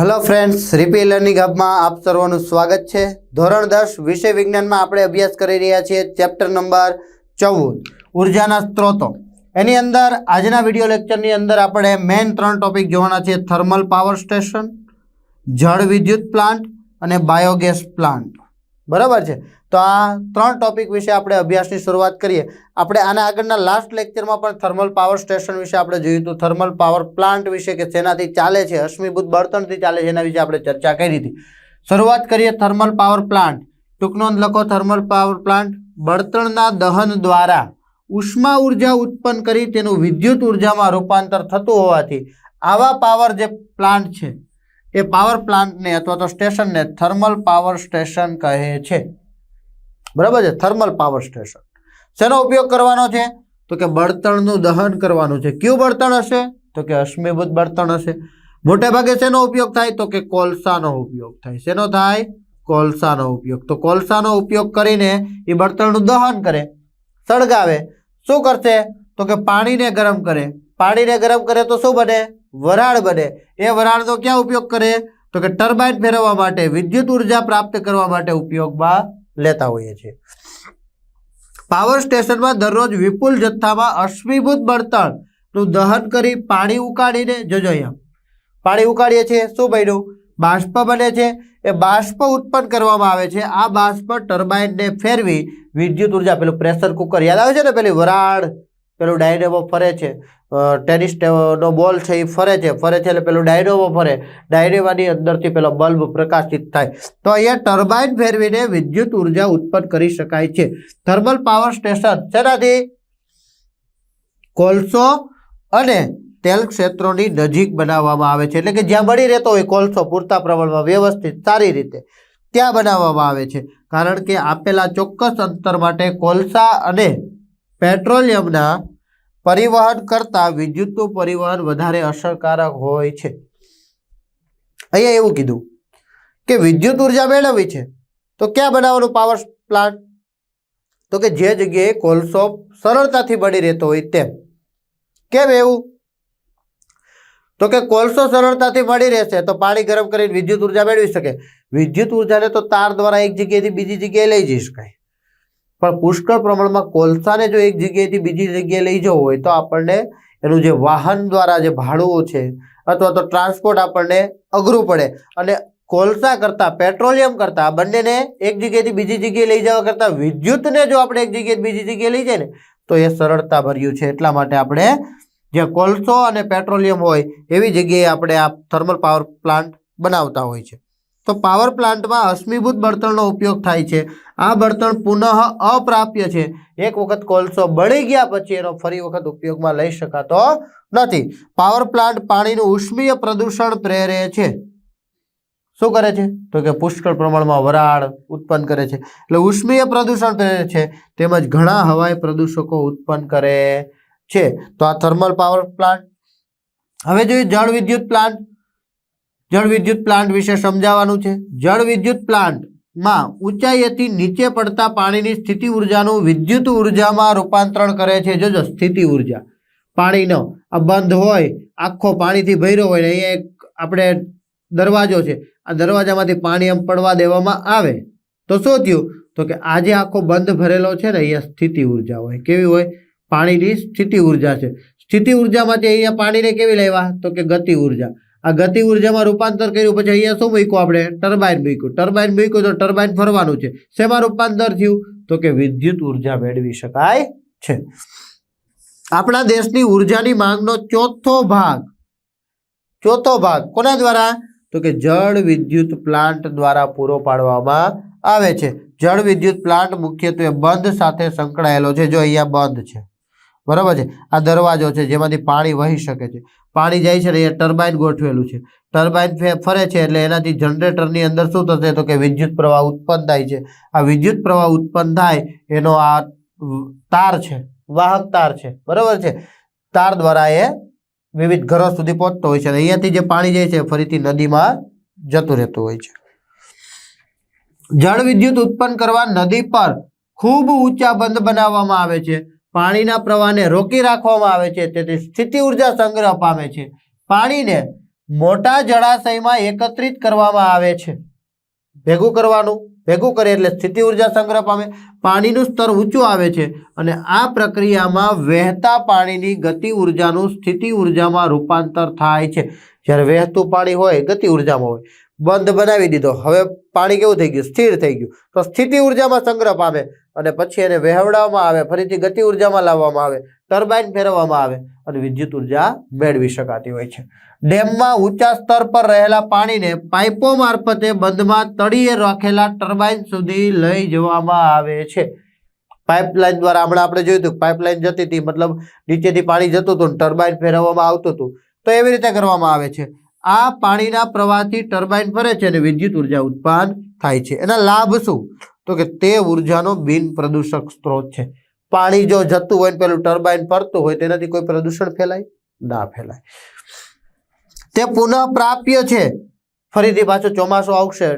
Hello friends રીપી learning હબમાં આપ સર્વનું સ્વાગત છે. ધોરણ દસ, વિષય વિજ્ઞાનમાં આપણે અભ્યાસ કરી રહ્યા છીએ ચેપ્ટર નંબર ચૌદ, ઉર્જાના સ્ત્રોતો. એની અંદર, આજના વીડિયો લેક્ચરની અંદર આપણે મેઇન ત્રણ ટોપિક જોવાના છે થર્મલ પાવર સ્ટેશન જળ વિદ્યુત પ્લાન્ટ અને બાયોગેસ પ્લાન્ટ બરાબર છે? તો આ ત્રણ ટોપિક વિશે આપણે અભ્યાસની શરૂઆત કરીએ. આપણે આના આગળના લાસ્ટ લેક્ચરમાં પણ થર્મલ પાવર સ્ટેશન વિશે આપણે જોયું હતું. થર્મલ પાવર પ્લાન્ટ વિશે કે જેનાથી ચાલે છે, અશ્મિભૂત બળતણથી ચાલે છે, એના વિશે આપણે ચર્ચા કરી હતી. શરૂઆત કરીએ થર્મલ પાવર પ્લાન્ટ ટૂંક નોંધ લખો. થર્મલ પાવર પ્લાન્ટ બળતણના દહન દ્વારા ઉષ્મા ઊર્જા ઉત્પન્ન કરી તેનું વિદ્યુત ઉર્જામાં રૂપાંતર થતું હોવાથી આવા પાવર જે પ્લાન્ટ છે એ પાવર પ્લાન્ટને અથવા તો સ્ટેશનને થર્મલ પાવર સ્ટેશન કહે છે. બરાબર છે? થર્મલ પાવર સ્ટેશન શેનો ઉપયોગ કરવાનો છે? તો કે બળતણનું દહન કરવાનું છે. કયું બળતણ હશે? તો કે અશ્મિભૂત બળતણ હશે. મોટે ભાગે શેનો ઉપયોગ થાય? તો કે કોલસાનો ઉપયોગ થાય. શેનો થાય? કોલસાનો ઉપયોગ. તો કોલસાનો ઉપયોગ કરીને એ બળતણનું દહન કરે. સળગાવે. શું કરશે? તો કે પાણીને ગરમ કરે. પાણીને ગરમ કરે તો શું બને? વરાળ બને. એ વરાળનો ક્યાં ઉપયોગ કરે? તો કે ટર્બાઇન ફેરવવા માટે, વિદ્યુત ઊર્જા પ્રાપ્ત કરવા માટે ઉપયોગમાં લેતા હોઈએ છીએ. પાવર સ્ટેશનમાં દરરોજ વિપુલ જથ્થામાં અશ્મિભૂત બળતણનું દહન કરી પાણી ઉકાળીને જોજો અહીંયા પાણી ઉકાળીએ છીએ. શું બન્યું? બાષ્પ બને છે. એ બાષ્પ ઉત્પન્ન કરવામાં આવે છે. આ બાષ્પ ટર્બાઇનને ફેરવી વિદ્યુત ઊર્જા, પેલું પ્રેશર કુકર યાદ આવે છે ને? પેલી વરાળ પેલું ડાયનેમો ફરે છે. અ, ટેનિસ નો બોલ છે એ ફરે છે. ફરે છે એટલે પેલું ડાયનેમો ફરે. ડાયનેમાની અંદરથી પેલો બલ્બ પ્રકાશિત થાય. તો અહીંયા ટર્બાઇન ફેરવીને વિદ્યુત ઊર્જા ઉત્પન્ન કરી શકાય છે. થર્મલ પાવર સ્ટેશન શેનાથી? કોલસો અને તેલ ક્ષેત્રોની નજીક બનાવવામાં આવે છે. એટલે કે જ્યાં મળી રહેતો હોય કોલસો પૂરતા પ્રમાણમાં વ્યવસ્થિત સારી રીતે ત્યાં બનાવવામાં આવે છે. કારણ કે આપેલા ચોક્કસ અંતર માટે કોલસા અને પેટ્રોલિયમના પરિવહન કરતાં વિદ્યુતનું પરિવહન વધારે અસરકારક હોય છે. અહીંયા એવું કીધું કે વિદ્યુત ઊર્જા મેળવવી છે, તો ક્યાં બનાવવાનું પાવર પ્લાન્ટ તો કે જે જગ્યાએ કોલસો સરળતાથી મળી રહેતો હોય તેમ. કેમ એવું? તો કે કોલસો સરળતાથી મળી રહેશે તો પાણી ગરમ કરીને વિદ્યુત ઊર્જા મેળવી શકે. વિદ્યુત ઉર્જાને તો તાર દ્વારા એક જગ્યાએથી બીજી જગ્યાએ લઈ જઈ શકાય. પણ પુષ્કળ પ્રમાણમાં કોલસાને જો એક જગ્યાએથી બીજી જગ્યાએ લઈ જવો હોય તો આપણને એનું જે વાહન દ્વારા જે ભાડું છે અથવા તો ટ્રાન્સપોર્ટ આપણને અઘરું પડે. અને કોલસા કરતાં, પેટ્રોલિયમ કરતાં બંનેને એક જગ્યાએથી બીજી જગ્યાએ લઈ જવા કરતાં વિદ્યુતને જો આપણે એક જગ્યાએ બીજી જગ્યાએ લઈ જાય ને, તો એ સરળતા ભર્યું છે. એટલા માટે આપણે જે કોલસો અને પેટ્રોલિયમ હોય એવી જગ્યાએ આપણે આ થર્મલ પાવર પ્લાન્ટ બનાવતા હોય છે. તો પાવર પ્લાન્ટમાં અશ્મિભૂત બળતણનો ઉપયોગ થાય છે. આ બળતણ પુનઃ અપ્રાપ્ય છે. એક વખત કોલસો બળી ગયા પછી એનો ફરી વખત ઉપયોગમાં લઈ શકાતો નથી. પાવર પ્લાન્ટ પાણીનું ઉષ્મીય પ્રદૂષણ પ્રેરે છે. શું કરે છે? તો કે પુષ્કળ પ્રમાણમાં વરાળ ઉત્પન્ન કરે છે. એટલે ઉષ્મીય પ્રદૂષણ પ્રેરે છે. તેમજ ઘણા હવાઈ પ્રદૂષકો ઉત્પન્ન કરે છે. તો આ થર્મલ પાવર પ્લાન્ટ હવે જોઈએ જળ વિદ્યુત પ્લાન્ટ જળ વિદ્યુત પ્લાન્ટ વિશે સમજાવવાનું છે. જળ વિદ્યુત પ્લાન્ટમાં ઊંચાઈએથી નીચે પડતા પાણીની સ્થિતિ ઉર્જાનું વિદ્યુત ઉર્જામાં રૂપાંતરણ કરે છે. જોજો સ્થિતિ ઊર્જા પાણીનો આ બંધ હોય, આખો પાણીથી ભર્યો હોય ને અહીંયા એક આપણે દરવાજો છે. આ દરવાજામાંથી પાણી આમ પડવા દેવામાં આવે. તો શું થયું? તો કે આજે આખો બંધ ભરેલો છે ને, અહીંયા સ્થિતિ ઊર્જા હોય. કેવી હોય? પાણીની સ્થિતિ ઊર્જા છે. સ્થિતિ ઉર્જામાંથી અહીંયા પાણીને કેવી લેવા? તો કે ગતિ ઊર્જા આ ગતિ ઉર્જામાં રૂપાંતર કર્યું, પછી અહીંયા શું મૂક્યું આપણે? ટર્બાઇન મૂક્યું. ટર્બાઇન મૂક્યું તો ટર્બાઇન ફરવાનું છે. શેમાં રૂપાંતર થયું? તો કે વિદ્યુત ઊર્જા મેળવી શકાય છે. આપણા દેશની ઉર્જાની માંગનો ચોથો ભાગ. ચોથો ભાગ કોના દ્વારા? તો કે જળ વિદ્યુત પ્લાન્ટ દ્વારા પૂરો પાડવામાં આવે છે. જળ વિદ્યુત પ્લાન્ટ મુખ્યત્વે બંધ સાથે સંકળાયેલો છે. જો અહીંયા બંધ છે. બરાબર છે? આ દરવાજો છે જેમાંથી પાણી વહી શકે છે. પાણી જાય છે ને અહીંયા ટર્બાઇન ગોઠવેલું છે. ટર્બાઇન ફરે છે એટલે એનાથી જનરેટરની અંદર શું થશે? તો કે વિદ્યુત પ્રવાહ ઉત્પન્ન થાય છે. આ વિદ્યુત પ્રવાહ ઉત્પન્ન થાય એનો આ તાર છે, વાહક તાર છે. બરાબર છે? તાર દ્વારા એ વિવિધ ઘરો સુધી પહોંચતો હોય છે અને અહીંયાથી જે પાણી જાય છે ફરીથી નદીમાં જતું રહેતું હોય છે. જળ વિદ્યુત ઉત્પન્ન કરવા નદી પર ખૂબ ઊંચા બંધ બનાવવામાં આવે છે. પાણીના પ્રવાહને રોકી રાખવામાં આવે છે. તેથી સ્થિતિ ઊર્જા સંગ્રહ પામે છે. પાણીને મોટા જળાશયમાં એકત્રિત કરવામાં આવે છે. ભેગું કરવાનું, ભેગું કરે એટલે સ્થિતિ ઊર્જા સંગ્રહ પામે. પાણીનું સ્તર ઊંચું આવે છે અને આ પ્રક્રિયામાં વહેતા પાણીની ગતિ ઉર્જાનું સ્થિતિ ઉર્જામાં રૂપાંતર થાય છે. જ્યારે વહેતું પાણી હોય, ગતિ ઉર્જામાં હોય. બંધ બનાવી દીધો. હવે પાણી કેવું થઈ ગયું? સ્થિર થઈ ગયું. તો સ્થિતિ ઉર્જામાં સંગ્રહ પામે. અને પછી એને વહેવડાવવામાં આવે, ફરીથી ગતિ ઉર્જામાં લાવવામાં આવે, ટર્બાઇન ફેરવવામાં આવે અને વિદ્યુત ઊર્જા મેળવી શકાતી હોય છે. ડેમમાં ઊંચા સ્તર પર રહેલા પાણીને પાઇપો મારફતે બંધમાં તળિયે રાખેલા ટર્બાઇન સુધી લઈ જવામાં આવે છે. પાઇપલાઇન દ્વારા હમણાં આપણે જોયું હતું, પાઇપલાઇન જતી હતી, મતલબ નીચેથી પાણી જતું હતું ટર્બાઇન ફેરવવામાં આવતું હતું. તો એવી રીતે કરવામાં આવે છે. આ પાણીના પ્રવાહથી ટર્બાઇન ફરે છે અને વિદ્યુત ઊર્જા ઉત્પન્ન થાય છે. એના લાભ શું? તો કે તે ઉર્જાનો બિન પ્રદૂષક સ્ત્રોત છે. પાણી જો જતું હોય ને પેલું ટર્બાઇન ફરતું હોય તેનાથી કોઈ પ્રદૂષણ ફેલાય? ના ફેલાય. તે પુનઃ પ્રાપ્ય છે. ફરીથી પાછું ચોમાસું આવશે.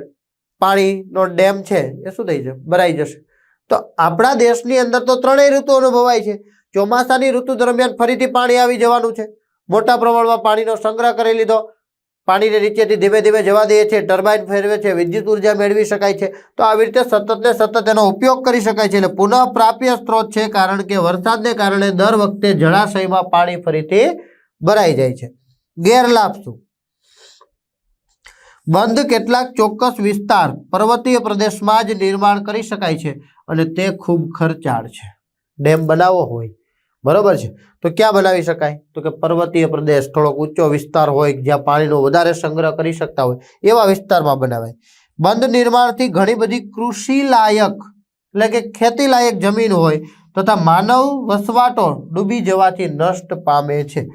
પાણીનો ડેમ છે. એ શું થઈ જશે? ભરાઈ જશે. તો આપણા દેશની અંદર તો ત્રણેય ઋતુ અનુભવાય છે. ચોમાસાની ઋતુ દરમિયાન ફરીથી પાણી આવી જવાનું છે. મોટા પ્રમાણમાં પાણીનો સંગ્રહ કરી લીધો. પાણીને નીચેથી ધીમે ધીમે જવા દઈએ છીએ, ટર્બાઇન ફેરવે છે, વિદ્યુત ઊર્જા મેળવી શકાય છે. તો આવી રીતે સતત ને સતત એનો ઉપયોગ કરી શકાય છે. એટલે પુનઃ પ્રાપ્ય સ્ત્રોત છે, કારણ કે વરસાદને કારણે દર વખતે જળાશયમાં પાણી ફરીથી ભરાઈ જાય છે. ગેરલાભ શું? બંધ કેટલાક ચોક્કસ વિસ્તાર પર્વતીય પ્રદેશમાં જ નિર્માણ કરી શકાય છે અને તે ખૂબ ખર્ચાળ છે. ડેમ બનાવવો હોય બરોબર છે? તો ક્યાં બનાવી શકાય? તો કે પર્વતીય પ્રદેશ, થોડોક ઊંચો વિસ્તાર હોય, જ્યાં પાણીનો વધારે સંગ્રહ કરી શકતા હોય, એવા વિસ્તારમાં બનાવાય. બંધ નિર્માણથી ઘણી બધી કૃષિ લાયક, એટલે કે ખેતી લાયક જમીન હોય, તથા માનવ વસવાટો ડૂબી જવાથી નષ્ટ પામે છે.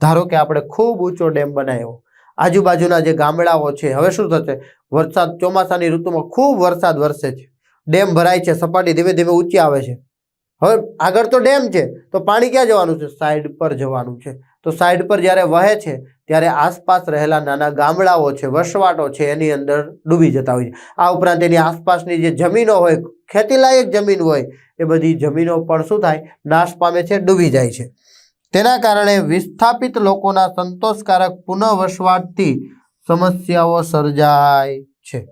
ધારો કે આપણે ખૂબ ઊંચો ડેમ બનાવ્યો. આજુબાજુના જે ગામડાઓ છે, હવે શું થશે? વરસાદ ચોમાસાની ઋતુમાં ખૂબ વરસાદ વરસે છે. ડેમ ભરાય છે, સપાટી ધીમે ધીમે ઊંચી આવે છે. હવે આગળ તો ડેમ છે, તો પાણી ક્યાં જવાનું છે? સાઈડ પર જવાનું છે. તો સાઈડ પર જ્યારે વહે છે, ત્યારે આસપાસ રહેલા નાના ગામડાઓ છે, વસવાટો છે, એની અંદર ડૂબી જતા હોય છે. આ ઉપરાંત એની આસપાસની જે જમીનો હોય, ખેતીલાયક જમીન હોય, એ બધી જમીનો પણ શું થાય? નાશ પામે છે, ડૂબી જાય છે. તેના કારણે વિસ્થાપિત લોકોના સંતોષકારક પુનઃવસવાટથી સમસ્યાઓ સર્જાય છે.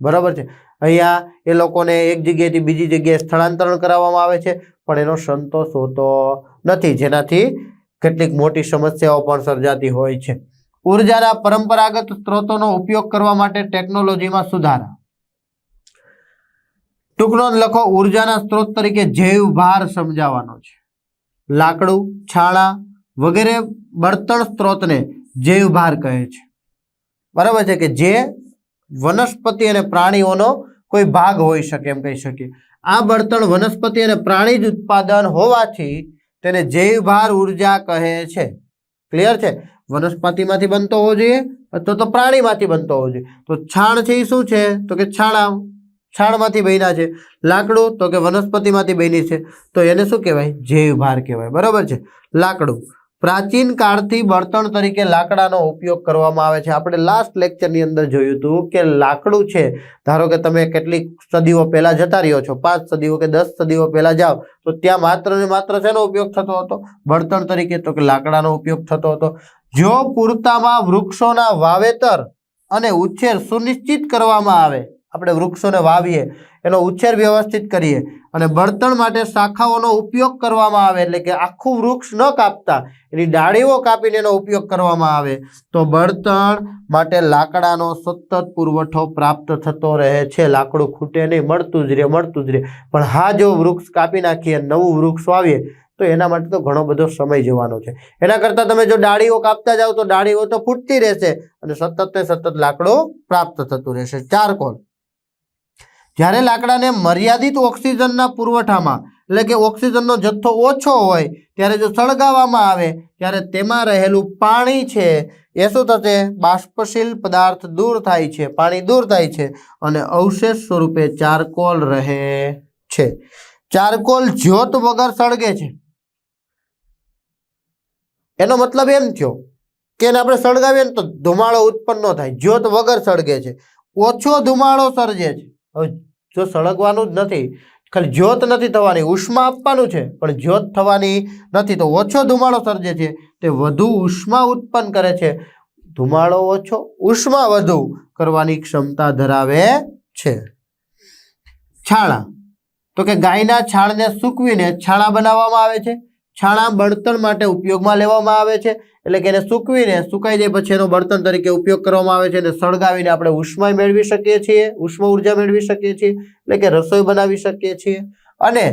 બરાબર છે? અહીંયા એ લોકોને એક જગ્યાએથી બીજી જગ્યાએ સ્થળાંતરણ કરાવવામાં આવે છે, પણ એનો સંતોષ હોતો નથી. જેનાથી કેટલીક મોટી સમસ્યાઓ પણ સર્જાતી હોય છે. ઉર્જાના પરંપરાગત સ્ત્રોતોનો ઉપયોગ કરવા માટે ટેકનોલોજીમાં સુધારા. ટૂંકનો લખો, ઉર્જાના સ્ત્રોત તરીકે જૈવ ભાર સમજાવવાનો છે. લાકડું, છાણા વગેરે બળતણ સ્ત્રોતને જૈવ ભાર કહે છે. બરાબર છે કે જે વનસ્પતિ અને પ્રાણીઓનો કોઈ ભાગ હોઈ શકે એમ કહી શકીએ. આ બળતણ વનસ્પતિ અને પ્રાણી જ ઉત્પાદન હોવાથી તેને જૈવભાર ઊર્જા કહે છે. ક્લિયર છે? વનસ્પતિમાંથી બનતો હોવો જોઈએ અથવા તો પ્રાણીમાંથી બનતો હોવો જોઈએ. તો છાણ છે એ શું છે? તો કે છાણા. છાણમાંથી બન્યા છે. લાકડું, તો કે વનસ્પતિમાંથી બની છે. તો એને શું કહેવાય? જૈવભાર કહેવાય. બરાબર છે? લાકડું. પ્રાચીન કાળથી બળતણ તરીકે લાકડાનો ઉપયોગ કરવામાં આવે છે. આપણે લાસ્ટ લેક્ચરની અંદર જોયું હતું કે લાકડું છે. ધારો કે તમે કેટલીક સદીઓ પહેલાં જતા રહ્યો છો, પાંચ સદીઓ કે દસ સદીઓ પહેલાં જાઓ, તો ત્યાં માત્ર ને માત્ર શેનો ઉપયોગ થતો હતો? બળતણ તરીકે તો કે લાકડાનો ઉપયોગ થતો હતો. જો પૂરતામાં વૃક્ષોના વાવેતર અને ઉછેર સુનિશ્ચિત કરવામાં આવે આપણે વૃક્ષોને વાવીએ, એનો ઉછેર વ્યવસ્થિત કરીએ અને બળતણ માટે શાખાઓનો ઉપયોગ કરવામાં આવે એટલે કે આખું વૃક્ષ ન કાપતા, એની ડાળીઓ કાપીને એનો ઉપયોગ કરવામાં આવે. તો બળતણ માટે લાકડાનો સતત પુરવઠો પ્રાપ્ત થતો રહે છે. લાકડું ખૂટે નહીં, મળતું જ રહે, મળતું જ રહે. પણ હા, જો વૃક્ષ કાપી નાખીએ, નવું વૃક્ષ વાવીએ, તો એના માટે તો ઘણો બધો સમય જવાનો છે. એના કરતાં તમે જો ડાળીઓ કાપતા જાઓ તો ડાળીઓ તો ફૂટતી રહેશે અને સતત સતત લાકડું પ્રાપ્ત થતું રહેશે. ચારકોલ જ્યારે લાકડાને મર્યાદિત ઓક્સિજનના પુરવઠામાં, એટલે કે ઓક્સિજનનો જથ્થો ઓછો હોય, ત્યારે જો સળગાવવામાં આવે, ત્યારે તેમાં રહેલું પાણી છે, એ શું થશે? બાષ્પશીલ પદાર્થ દૂર થાય છે, પાણી દૂર થાય છે અને અવશેષ સ્વરૂપે ચારકોલ રહે છે. ચારકોલ જ્યોત વગર સળગે છે. એનો મતલબ એમ થયો કે એને આપણે સળગાવીએ ને તો ધુમાડો ઉત્પન્ન થાય, જ્યોત વગર સળગે છે. ઓછો ધુમાડો સર્જે છે. હવે જો સળગવાનું જ નથી, ખાલી જ્યોત નથી થવાની, ઉષ્મા આપવાનું છે, પણ જ્યોત થવાની નથી, તો ઓછો ધુમાડો સર્જે છે, તે વધુ ઉષ્મા ઉત્પન્ન કરે છે. ધુમાડો ઓછો, ઉષ્મા વધુ કરવાની ક્ષમતા ધરાવે છે. છાણા, તો કે ગાયના છાણને સૂકવીને છાણા બનાવવામાં આવે છે. છાણા બળતણ માટે ઉપયોગમાં લેવામાં આવે છે. એટલે કે એને સૂકવીને સુકાઈ જાય પછી એનો બળતણ તરીકે ઉપયોગ કરવામાં આવે છે અને સળગાવીને આપણે ઉષ્મા મેળવી શકીએ છીએ, ઉષ્મા ઊર્જા મેળવી શકીએ છીએ, એટલે કે રસોઈ બનાવી શકીએ છીએ. અને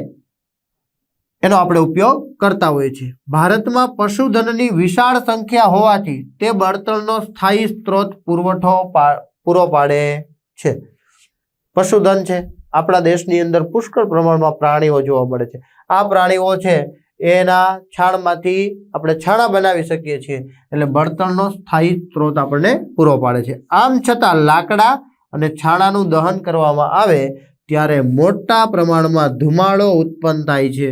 એનો આપણે ઉપયોગ કરતા હોઈએ છીએ. ભારતમાં પશુધનની વિશાળ સંખ્યા હોવાથી તે બળતણનો સ્થાયી સ્ત્રોત પુરવઠો પૂરો પાડે છે. પશુધન છે. આપણા દેશની અંદર પુષ્કળ પ્રમાણમાં પ્રાણીઓ જોવા મળે છે. આ પ્રાણીઓ છે એના છાણમાંથી આપણે છાણા બનાવી શકીએ છીએ. એટલે બળતણનો સ્થાયી સ્ત્રોત આપણને પૂરો પાડે છે. આમ છતાં લાકડા અને છાણાનું દહન કરવામાં આવે ત્યારે મોટા પ્રમાણમાં ધુમાડો ઉત્પન્ન થાય છે.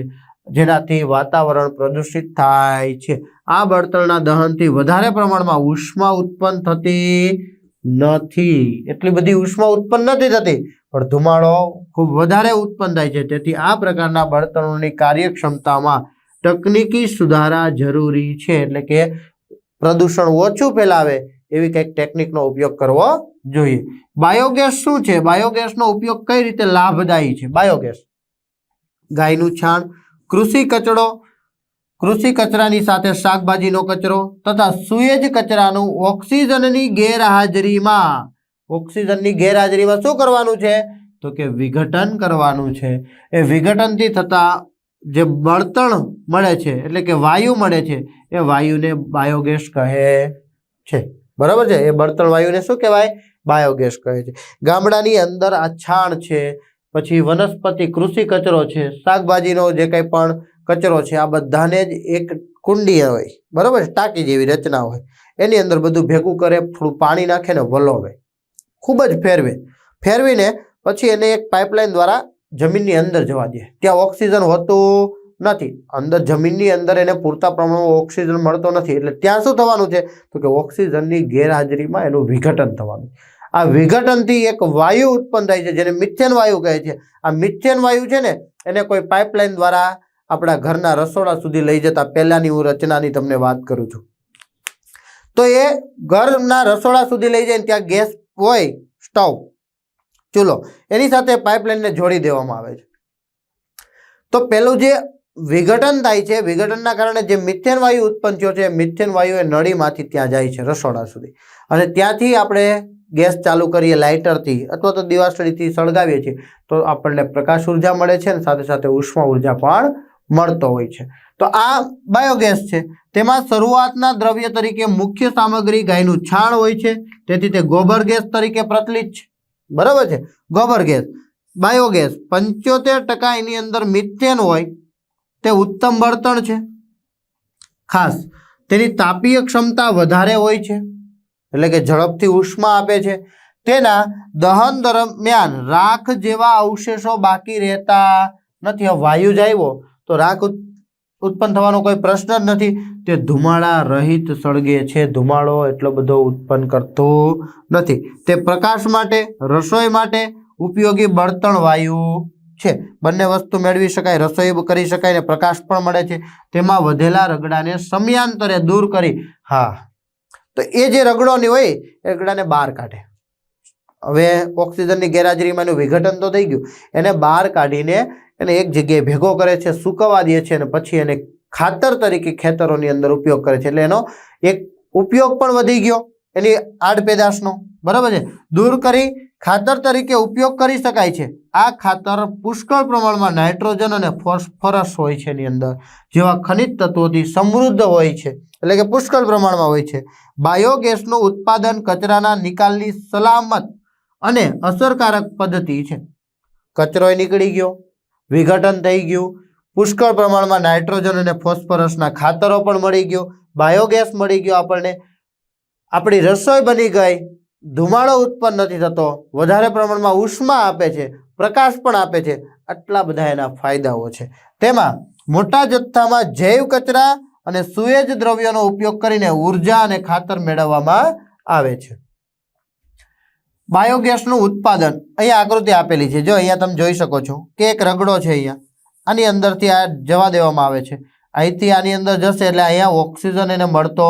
જેનાથી વાતાવરણ પ્રદૂષિત થાય છે. આ બળતણના દહનથી વધારે પ્રમાણમાં ઉષ્મા ઉત્પન્ન થતી નથી. એટલી બધી ઉષ્મા ઉત્પન્ન નથી થતી, પણ ધુમાડો ખૂબ વધારે ઉત્પન્ન થાય છે. તેથી આ પ્રકારના બળતણોની કાર્યક્ષમતામાં તકનીકી સુધારા જરૂરી છે, એટલે કે પ્રદૂષણ ઓછું ફેલાવે એવી કંઈક ટેકનિકનો ઉપયોગ કરવો જોઈએ. બાયોગેસ શું છે? બાયોગેસનો ઉપયોગ કઈ રીતે લાભદાયી છે? બાયોગેસ ગાયનું છાણ, કૃષિ કચરો, કૃષિ કચરાની સાથે શાકભાજીનો કચરો તથા સુએજ કચરાનું ઓક્સિજનની ગેરહાજરીમાં. ઓક્સિજનની ગેરહાજરીમાં શું કરવાનું છે? તો કે વિઘટન કરવાનું છે. એ વિઘટનથી થતા જે બળતણ મળે છે, એટલે કે વાયુ મળે છે, એ વાયુને બાયોગેસ કહે છે. બરાબર છે? એ બળતણ વાયુને શું કહેવાય? બાયોગેસ કહે છે. ગામડાની અંદર આ છાણ છે, પછી વનસ્પતિ કૃષિ કચરો છે, શાકભાજીનો જે કંઈ પણ કચરો છે, આ બધાને જ એક કુંડી હોય. બરાબર છે? ટાંકી જેવી રચના હોય. એની અંદર બધું ભેગું કરે, થોડું પાણી નાખે ને વલોવે. ખૂબ જ ફેરવે. ફેરવીને પછી એને એક પાઇપલાઇન દ્વારા જમીનની અંદર જવા દે. ત્યાં ઓક્સિજન હોતું નથી. અંદર જમીનની અંદર એને પૂરતા પ્રમાણમાં ઓક્સિજન મળતો નથી. એટલે ત્યાં શું થવાનું છે? તો કે ઓક્સિજનની ગેરહાજરીમાં એનું વિઘટન થવાનું આ વિઘટનથી એક વાયુ ઉત્પન્ન થાય છે, જેને મિથેન વાયુ કહે છે. આ મિથેન વાયુ છે ને, એને કોઈ પાઇપલાઇન દ્વારા આપણા ઘરના રસોડા સુધી લઈ જતા પહેલાંની હું રચનાની તમને વાત કરું છું. તો એ ઘરના રસોડા સુધી લઈ જાય ત્યાં ગેસ હોય, સ્ટવ. ચૂલો. એની સાથે પાઇપલાઇનને જોડી દેવામાં આવે છે. તો પહેલું જે વિઘટન થાય છે, વિઘટનના કારણે જે મિથેન વાયુ ઉત્પન્ન થયો છે મિથેન વાયુ એ નળીમાંથી ત્યાં જાય છે રસોડા સુધી. અને ત્યાંથી આપણે ગેસ ચાલુ કરીએ લાઇટરથી અથવા તો દિવાસળીથી સળગાવીએ છીએ, તો આપણને પ્રકાશ ઊર્જા મળે છે અને સાથે સાથે ઉષ્મા ઊર્જા પણ મળતો હોય છે. તો આ બાયોગેસ છે. તેમાં શરૂઆતના દ્રવ્ય તરીકે મુખ્ય સામગ્રી ગાયનું છાણ હોય છે. તેથી તે ગોબર ગેસ તરીકે પ્રચલિત છે. બરાબર છે? ગોબર ગેસ. બાયોગેસ. પંચોતેર ટકા એની અંદર મિથેન હોય, તે ઉત્તમ બળતણ છે. ખાસ, તેની તાપીય ક્ષમતા વધારે હોય છે, એટલે કે ઝડપથી ઉષ્મા આપે છે. તેના દહન દરમિયાન રાખ જેવા અવશેષો બાકી રહેતા નથી. વાયુ જ આવ્યો, તો રાખ ઉત્પન્ન થવાનો કોઈ પ્રશ્ન જ નથી. તે ધુમાડા રહિત સળગે છે. ધુમાડો એટલો બધો ઉત્પન્ન કરતો નથી. તે પ્રકાશ માટે, રસોઈ માટે ઉપયોગી બળતણ વાયુ છે. બંને વસ્તુ મેળવી શકાય, રસોઈ કરી શકાય ને પ્રકાશ પણ મળે છે. તેમાં વધેલા રગડાને સમયાંતરે દૂર કરી, હા. તો એ જે રગડોની હોય, એ રગડાને બહાર કાઢે. હવે ઓક્સિજનની ગેરહાજરીમાં એનું વિઘટન તો થઈ ગયું. એને બહાર કાઢીને એને એક જગ્યાએ ભેગો કરે છે, સૂકવવા દે છે અને પછી એને ખાતર તરીકે ખેતરોની અંદર ઉપયોગ કરે છે. એટલે એનો એક ઉપયોગ પણ વધી ગયો, એની આડ પેદાશનો. બરાબર છે? દૂર કરી ખાતર તરીકે ઉપયોગ કરી શકાય છે. આ ખાતર પુષ્કળ પ્રમાણમાં નાઇટ્રોજન અને ફોસ્ફરસ હોય છે એની અંદર. જેવા ખનિજ તત્વોથી સમૃદ્ધ હોય છે. એટલે કે પુષ્કળ પ્રમાણમાં હોય છે. બાયોગેસનું ઉત્પાદન કચરાના નિકાલની સલામત અને અસરકારક પદ્ધતિ છે. કચરોય નીકળી ગયો. વિઘટન થઈ ગયું. પુષ્કળ પ્રમાણમાં નાઇટ્રોજન અને ફોસ્ફરસના ખાતરો પણ મળી ગયો. બાયોગેસ મળી ગયો આપણને. આપણી રસોઈ બની ગઈ. ધુમાડો ઉત્પન્ન નથી થતો. વધારે પ્રમાણમાં ઉષ્મા આપે છે. પ્રકાશ પણ આપે છે. આટલા બધા એના ફાયદાઓ છે. તેમાં મોટા જથ્થામાં જૈવ કચરા અને સુએજ દ્રવ્યોનો ઉપયોગ કરીને ઊર્જા અને ખાતર મેળવવામાં આવે છે. બાયોગેસનું ઉત્પાદન અહીંયા આકૃતિ આપેલી છે. જો અહીંયા તમે જોઈ શકો છો કે એક રગડો છે અહીંયા. આની અંદરથી આ જવા દેવામાં આવે છે. અહીંથી આની અંદર જશે એટલે અહીંયા ઓક્સિજન એને મળતો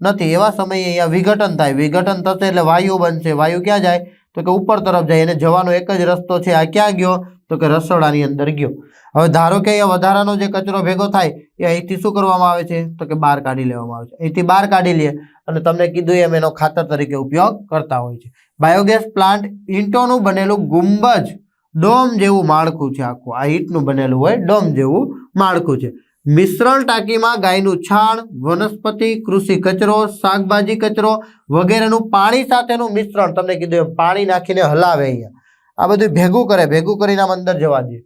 નથી. એવા સમયે અહીંયા વિઘટન થાય. વિઘટન થશે એટલે વાયુ બનશે. વાયુ ક્યાં જાય? તો કે ઉપર તરફ જાય. એને જવાનો એક જ રસ્તો છે. આ ક્યાં ગયો? તો કે રસોડાની અંદર ગયો. હવે ધારો કે અહીંયા વધારાનો જે કચરો ભેગો થાય, એ અહીંથી શું કરવામાં આવે છે? તો કે બહાર કાઢી લેવામાં આવે છે. અહીંથી બહાર કાઢી લે અને તમને કીધું એમ એનો ખાતર તરીકે ઉપયોગ કરતા હોય છે. બાયોગેસ પ્લાન્ટ ઈંટોનું બનેલું ગુંબજ, ડોમ જેવું માળખું છે આખું. આ ઈંટનું બનેલું હોય ડોમ જેવું માળખું છે. મિશ્રણ ટાંકીમાં ગાયનું છાણ, વનસ્પતિ, કૃષિ કચરો, શાકભાજી કચરો વગેરેનું પાણી સાથેનું મિશ્રણ, તમને કીધું એમ, પાણી નાખીને હલાવે અહીંયા. આ બધું ભેગું કરે, ભેગું કરીને આમ અંદર જવા દે.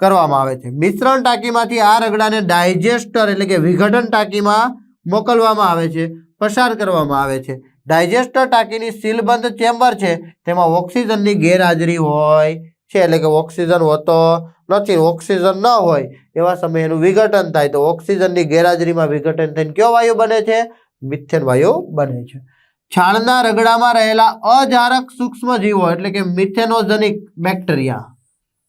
કરવામાં આવે છે. મિશ્રણ ટાંકીમાંથી આ રગડાને ડાયજેસ્ટર એટલે કે વિઘટન ટાંકીમાં મોકલવામાં આવે છે, પસાર કરવામાં આવે છે. ડાયજેસ્ટર ટાંકીની સીલબંધ ચેમ્બર છે, તેમાં ઓક્સિજનની ગેરહાજરી હોય છે, એટલે કે ઓક્સિજન હોતો નથી, ઓક્સિજન ન હોય, એવા સમયે એનું વિઘટન થાય. તો ઓક્સિજનની ગેરહાજરીમાં વિઘટન થઈને કયો વાયુ બને છે? મિથેન વાયુ બને છે. છાણના રગડામાં રહેલા અજારક સૂક્ષ્મ જીવો એટલે કે મિથેનોજેનિક બેક્ટેરિયા.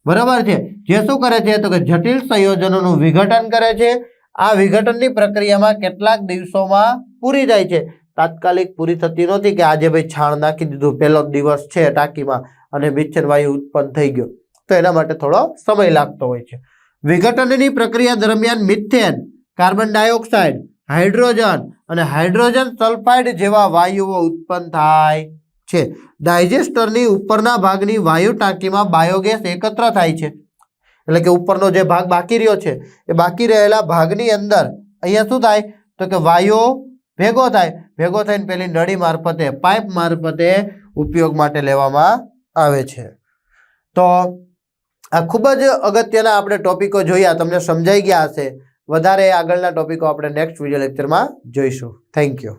બરાબર છે? જે શું કરે છે? તો કે જટિલ સંયોજનોનું વિઘટન કરે છે. આ વિઘટનની પ્રક્રિયામાં કેટલાક દિવસોમાં પૂરી જાય છે. તાત્કાલિક પૂરી થતી નથી કે આજે ભાઈ છાણ નાખી દીધું, પહેલો દિવસ છે ટાંકીમાં અને મિથેન વાયુ ઉત્પન્ન થઈ ગયો. તો એના માટે થોડો સમય લાગતો હોય છે. વિઘટનની પ્રક્રિયા દરમિયાન મિથેન કાર્બન ડાયોક્સાઇડ હાઇડ્રોજન અને હાઇડ્રોજન સલ્ફાઇડ જેવા વાયુઓ ઉત્પન્ન થાય છે. ડાયજેસ્ટરની ઉપરના ભાગની વાયુ ટાંકીમાં બાયોગેસ એકત્ર થાય છે. એટલે કે ઉપરનો જે ભાગ બાકી રહ્યો છે, એ બાકી રહેલા ભાગની અંદર અહીંયા શું થાય? તો કે વાયુ ભેગો થાય. ભેગો થઈને પેલી નળી મારફતે, પાઇપ મારફતે ઉપયોગ માટે લેવામાં આવે છે. તો આ ખૂબ જ અગત્યના આપણે ટોપિકો જોયા, તમને સમજાઈ ગયા હશે. વધારે આગળના ટોપિકો આપણે નેક્સ્ટ વીડિયો લેક્ચરમાં જોઈશું. Thank you